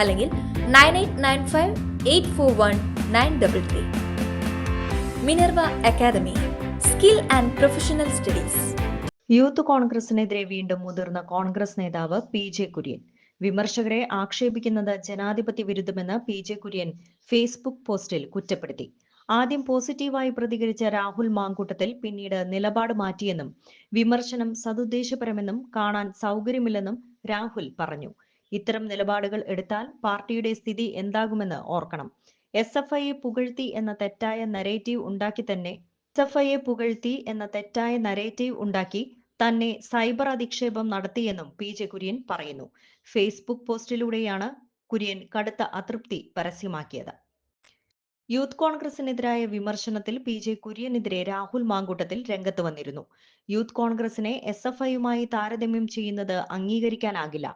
അല്ലെങ്കിൽ nine eight nine five eight four one nine double three. Minerva academy skill and professional studies. Youth കോൺഗ്രസിനെതിരെ വീണ്ടും മുതിർന്ന കോൺഗ്രസ് നേതാവ് P J Kurian. വിമർശകരെ ആക്ഷേപിക്കുന്നത് ജനാധിപത്യ വിരുദ്ധമെന്ന് പി ജെ കുര്യൻ ഫേസ്ബുക്ക് പോസ്റ്റിൽ കുറ്റപ്പെടുത്തി. ആദ്യം പോസിറ്റീവായി പ്രതികരിച്ച രാഹുൽ മാങ്കൂട്ടത്തിൽ പിന്നീട് നിലപാട് മാറ്റിയെന്നും വിമർശനം സതുദ്ദേശപരമെന്നും കാണാൻ സൗകര്യമില്ലെന്നും രാഹുൽ പറഞ്ഞു. ഇത്തരം നിലപാടുകൾ എടുത്താൽ പാർട്ടിയുടെ സ്ഥിതി എന്താകുമെന്ന് ഓർക്കണം. എസ് എഫ് ഐയെ പുകഴ്ത്തി എന്ന തെറ്റായ നരേറ്റീവ് ഉണ്ടാക്കി തന്നെ എസ് എഫ് ഐയെ പുകഴ്ത്തി എന്ന തെറ്റായ നരേറ്റീവ് ഉണ്ടാക്കി തന്നെ സൈബർ അധിക്ഷേപം നടത്തിയെന്നും പി ജെ കുര്യൻ പറയുന്നു. ഫേസ്ബുക്ക് പോസ്റ്റിലൂടെയാണ് കുര്യൻ കടുത്ത അതൃപ്തി പരസ്യമാക്കിയത്. യൂത്ത് കോൺഗ്രസിനെതിരായ വിമർശനത്തിൽ പി ജെ കുര്യനെതിരെ രാഹുൽ മാങ്കൂട്ടത്തിൽ രംഗത്ത് വന്നിരുന്നു. യൂത്ത് കോൺഗ്രസിനെ എസ് എഫ് ഐയുമായി താരതമ്യം ചെയ്യുന്നത് അംഗീകരിക്കാനാകില്ല.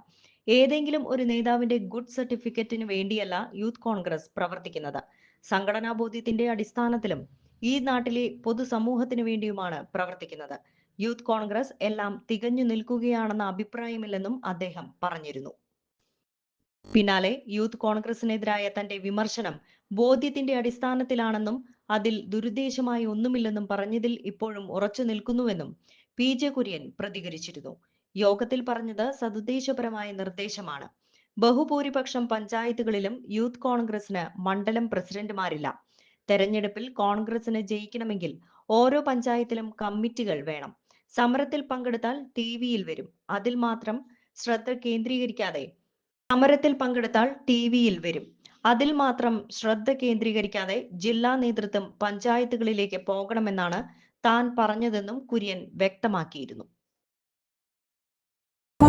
ഏതെങ്കിലും ഒരു നേതാവിന്റെ ഗുഡ് സർട്ടിഫിക്കറ്റിന് വേണ്ടിയല്ല യൂത്ത് കോൺഗ്രസ് പ്രവർത്തിക്കുന്നത്. സംഘടനാ ബോധ്യത്തിന്റെ അടിസ്ഥാനത്തിലും ഈ നാട്ടിലെ പൊതുസമൂഹത്തിനു വേണ്ടിയുമാണ് പ്രവർത്തിക്കുന്നത്. യൂത്ത് കോൺഗ്രസ് എല്ലാം തികഞ്ഞു നിൽക്കുകയാണെന്ന അഭിപ്രായമില്ലെന്നും അദ്ദേഹം പറഞ്ഞിരുന്നു. പിന്നാലെ യൂത്ത് കോൺഗ്രസിനെതിരായ തന്റെ വിമർശനം ബോധ്യത്തിന്റെ അടിസ്ഥാനത്തിലാണെന്നും അതിൽ ദുരുദ്ദേശമായി ഒന്നുമില്ലെന്നും പറഞ്ഞതിൽ ഇപ്പോഴും ഉറച്ചു നിൽക്കുന്നുവെന്നും പി ജെ കുര്യൻ പ്രതികരിച്ചിരുന്നു. യോഗത്തിൽ പറഞ്ഞത് സതുദ്ദേശപരമായ നിർദ്ദേശമാണ്. ബഹുഭൂരിപക്ഷം പഞ്ചായത്തുകളിലും യൂത്ത് കോൺഗ്രസിന് മണ്ഡലം പ്രസിഡന്റുമാരില്ല. തെരഞ്ഞെടുപ്പിൽ കോൺഗ്രസിന് ജയിക്കണമെങ്കിൽ ഓരോ പഞ്ചായത്തിലും കമ്മിറ്റികൾ വേണം. സമരത്തിൽ പങ്കെടുത്താൽ ടി വിയിൽ വരും. അതിൽ മാത്രം ശ്രദ്ധ കേന്ദ്രീകരിക്കാതെ സമരത്തിൽ പങ്കെടുത്താൽ ടി വിയിൽ വരും. അതിൽ മാത്രം ശ്രദ്ധ കേന്ദ്രീകരിക്കാതെ ജില്ലാ നേതൃത്വം പഞ്ചായത്തുകളിലേക്ക് പോകണമെന്നാണ് താൻ പറഞ്ഞതെന്നും കുര്യൻ വ്യക്തമാക്കിയിരുന്നു.